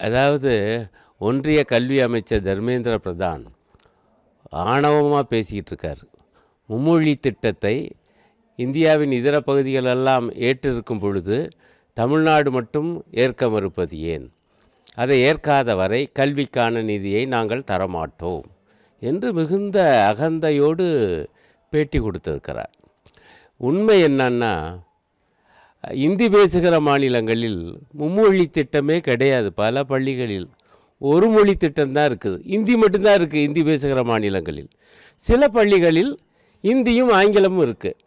அதாவது ஒன்றிய கல்வி அமைச்சர் தர்மேந்திர பிரதான் ஆணவமாக பேசிக்கிட்டு இருக்கார். மும்மொழி திட்டத்தை இந்தியாவின் இதர பகுதிகளெல்லாம் ஏற்றிருக்கும் பொழுது தமிழ்நாடு மட்டும் ஏற்க மறுப்பது ஏன்? அதை ஏற்காத வரை கல்விக்கான நிதியை நாங்கள் தரமாட்டோம் என்று மிகுந்த அகந்தையோடு பேட்டி கொடுத்துருக்கிறார். உண்மை என்னன்னா இந்தி பேசுகிற மாநிலங்களில் மும்மொழி திட்டமே கிடையாது பல பள்ளிகளில். ஒரு மொழி திட்டம்தான் இருக்குது. இந்தி மட்டும்தான் இருக்குது இந்தி பேசுகிற மாநிலங்களில். சில பள்ளிகளில் இந்தியும் ஆங்கிலமும் இருக்குது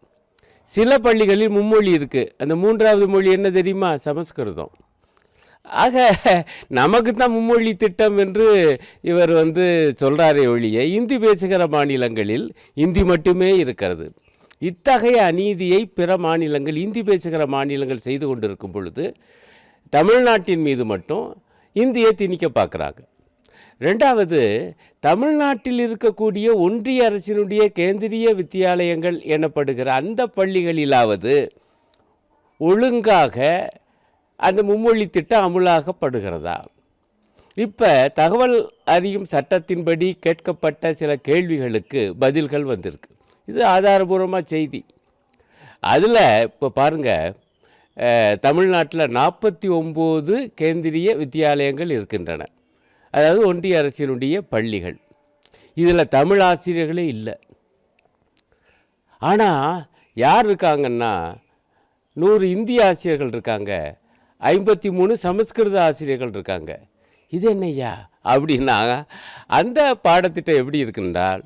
சில பள்ளிகளில் மும்மொழி இருக்குது அந்த மூன்றாவது மொழி என்ன தெரியுமா? சமஸ்கிருதம். ஆக நமக்கு தான் மும்மொழி திட்டம் என்று இவர் வந்து சொல்கிறாரே ஒழிய இந்தி பேசுகிற மாநிலங்களில் இந்தி மட்டுமே இருக்கிறது. இத்தகைய அநீதியை பிற மாநிலங்கள் இந்தி பேசுகிற மாநிலங்கள் செய்து கொண்டிருக்கும் பொழுது தமிழ்நாட்டின் மீது மட்டும் இந்தியை திணிக்க பார்க்குறாங்க. ரெண்டாவது தமிழ்நாட்டில் இருக்கக்கூடிய ஒன்றிய அரசினுடைய கேந்திரிய வித்தியாலயங்கள் எனப்படுகிற அந்த பள்ளிகளிலாவது ஒழுங்காக அந்த மும்மொழி திட்டம் அமுலாகப்படுகிறதா? இப்போ தகவல் அறியும் சட்டத்தின்படி கேட்கப்பட்ட சில கேள்விகளுக்கு பதில்கள் வந்திருக்கு. இது ஆதாரபூர்வமாக செய்தி. அதில் இப்போ பாருங்கள் தமிழ்நாட்டில் நாற்பத்தி ஒம்பது கேந்திரிய வித்தியாலயங்கள் இருக்கின்றன. அதாவது ஒன்றிய அரசினுடைய பள்ளிகள். இதில் தமிழ் ஆசிரியர்களே இல்லை. ஆனால் யார் இருக்காங்கன்னா நூறு இந்திய ஆசிரியர்கள் இருக்காங்க ஐம்பத்தி மூணு சமஸ்கிருத ஆசிரியர்கள் இருக்காங்க. இது என்னய்யா? அப்படின்னா அந்த பாடத்திட்டம் எப்படி இருக்குன்றால்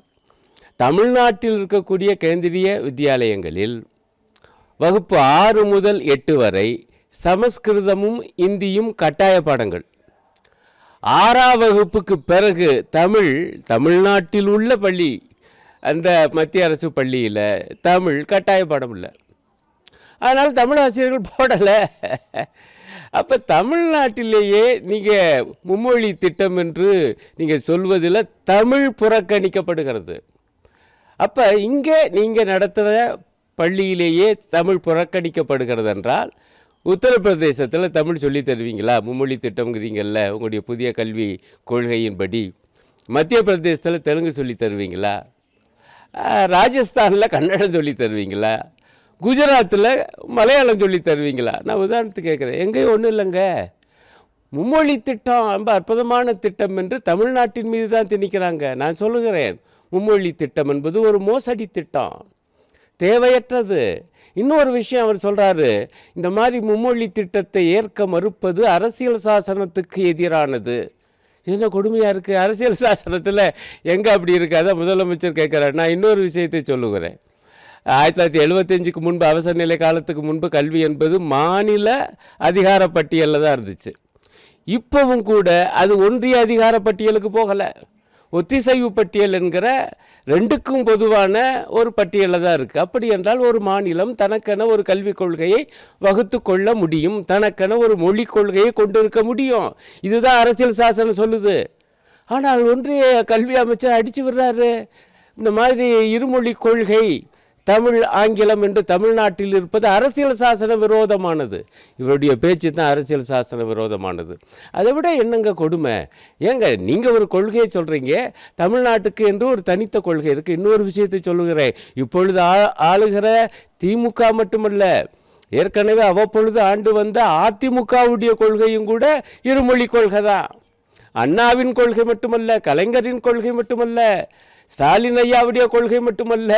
தமிழ்நாட்டில் இருக்கக்கூடிய கேந்திரிய வித்தியாலயங்களில் வகுப்பு ஆறு முதல் எட்டு வரை சமஸ்கிருதமும் இந்தியும் கட்டாய பாடங்கள். ஆறாம் வகுப்புக்கு பிறகு தமிழ் தமிழ்நாட்டில் உள்ள பள்ளி அந்த மத்திய அரசு பள்ளியில் தமிழ் கட்டாய பாடம் இல்லை. அதனால் தமிழ் ஆசிரியர்கள் போடலை. அப்போ தமிழ்நாட்டிலேயே நீங்கள் மும்மொழி திட்டம் என்று நீங்கள் சொல்வதில் தமிழ் புறக்கணிக்கப்படுகிறது. அப்போ இங்கே நீங்கள் நடத்துகிற பள்ளியிலேயே தமிழ் புறக்கணிக்கப்படுகிறது என்றால் உத்தரப்பிரதேசத்தில் தமிழ் சொல்லி தருவீங்களா? மும்மொழி திட்டம்ங்கிறீங்கல்ல உங்களுடைய புதிய கல்வி கொள்கையின்படி. மத்திய பிரதேசத்தில் தெலுங்கு சொல்லி தருவீங்களா? ராஜஸ்தானில் கன்னடம் சொல்லி தருவீங்களா? குஜராத்தில் மலையாளம் சொல்லி தருவீங்களா? நான் உதாரணத்துக்கு கேட்குறேன் எங்கேயும் ஒன்றும் இல்லைங்க. மும்மொழி திட்டம் ரொம்ப அற்புதமான திட்டம் என்று தமிழ்நாட்டின் மீது தான் திணிக்கிறாங்க. நான் சொல்லுகிறேன் மும்மொழி திட்டம் என்பது ஒரு மோசடி திட்டம். தேவையற்றது. இன்னொரு விஷயம் அவர் சொல்கிறாரு இந்த மாதிரி மும்மொழி திட்டத்தை ஏற்க மறுப்பது அரசியல் சாசனத்துக்கு எதிரானது. என்ன கொடுமையாக இருக்குது அரசியல் சாசனத்தில் எங்கே அப்படி இருக்காத முதலமைச்சர் கேட்குறாரு. நான் இன்னொரு விஷயத்தை சொல்லுகிறேன். ஆயிரத்தி தொள்ளாயிரத்தி எழுபத்தஞ்சுக்கு முன்பு அவசர நிலை காலத்துக்கு முன்பு கல்வி என்பது மாநில அதிகார பட்டியலில் தான் இருந்துச்சு. இப்போவும் கூட அது ஒன்றிய அதிகார பட்டியலுக்கு போகலை. ஒத்திசைவு பட்டியல் என்கிற ரெண்டுக்கும் பொதுவான ஒரு பட்டியலில் தான் இருக்குது அப்படி என்றால் ஒரு மாநிலம் தனக்கென ஒரு கல்விக் கொள்கையை வகுத்து கொள்ள முடியும். தனக்கென ஒரு மொழி கொள்கையை கொண்டிருக்க முடியும். இதுதான் அரசியல் சாசனம் சொல்லுது. ஆனால் ஒன்றிய கல்வி அமைச்சர் அடித்து விடுறாரு. இந்த மாதிரி இருமொழி கொள்கை தமிழ் ஆங்கிலம் என்று தமிழ்நாட்டில் இருப்பது அரசியல் சாசன விரோதமானது. இவருடைய பேச்சு தான் அரசியல் சாசன விரோதமானது. அதை விட என்னங்க கொடுமை? ஏங்க நீங்கள் ஒரு கொள்கையை சொல்கிறீங்க தமிழ்நாட்டுக்கு என்று ஒரு தனித்த கொள்கை இருக்குது இன்னொரு விஷயத்தை சொல்லுகிறேன். இப்பொழுது ஆ ஆளுகிற திமுக மட்டுமல்ல ஏற்கனவே அவ்வப்பொழுது ஆண்டு வந்த அதிமுகவுடைய கொள்கையும் கூட இருமொழி கொள்கை தான். அண்ணாவின் கொள்கை மட்டுமல்ல கலைஞரின் கொள்கை மட்டுமல்ல ஸ்டாலின் ஐயாவுடைய கொள்கை மட்டுமல்ல.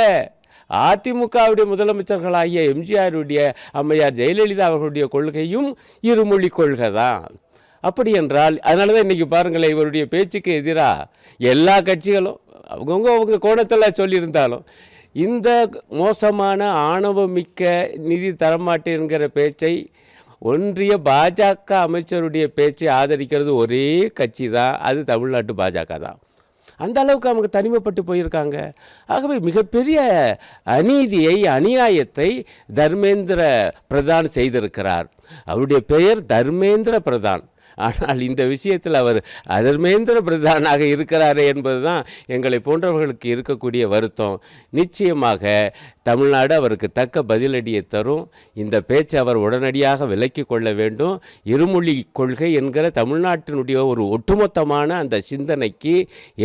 அதிமுகவுடைய முதலமைச்சர்களாகிய எம்ஜிஆருடைய அம்மையார் ஜெயலலிதா அவர்களுடைய கொள்கையும் இருமொழி கொள்கை தான் அப்படி என்றால் அதனால தான் இன்றைக்கி பாருங்களேன் இவருடைய பேச்சுக்கு எதிராக எல்லா கட்சிகளும் அவங்கவுங்க அவங்க கோணத்தில் சொல்லியிருந்தாலும் இந்த மோசமான ஆணவமிக்க நிதி தரமாட்டேங்கிற பேச்சை ஒன்றிய பாஜக அமைச்சருடைய பேச்சை ஆதரிக்கிறது ஒரே கட்சி தான் அது தமிழ்நாட்டு பாஜக தான். அந்த அளவுக்கு அவங்க தனிமைப்பட்டு போயிருக்காங்க. ஆகவே மிகப்பெரிய அநீதியை அநியாயத்தை தர்மேந்திர பிரதான் செய்திருக்கிறார். அவருடைய பெயர் தர்மேந்திர பிரதான். ஆனால் இந்த விஷயத்தில் அவர் அதர்மேந்திர பிரதானாக இருக்கிறாரே என்பதுதான் எங்களை போன்றவர்களுக்கு இருக்கக்கூடிய வருத்தம். நிச்சயமாக தமிழ்நாடு அவருக்கு தக்க பதிலடியை தரும். இந்த பேச்சை அவர் உடனடியாக விலக்கி கொள்ள வேண்டும். இருமொழி கொள்கை என்கிற தமிழ்நாட்டினுடைய ஒரு ஒட்டுமொத்தமான அந்த சிந்தனைக்கு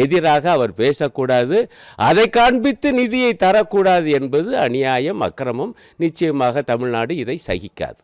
எதிராக அவர் பேசக்கூடாது. அதை காண்பித்து நிதியை தரக்கூடாது என்பது அநியாயம் அக்கிரமம். நிச்சயமாக தமிழ்நாடு இதை சகிக்காது.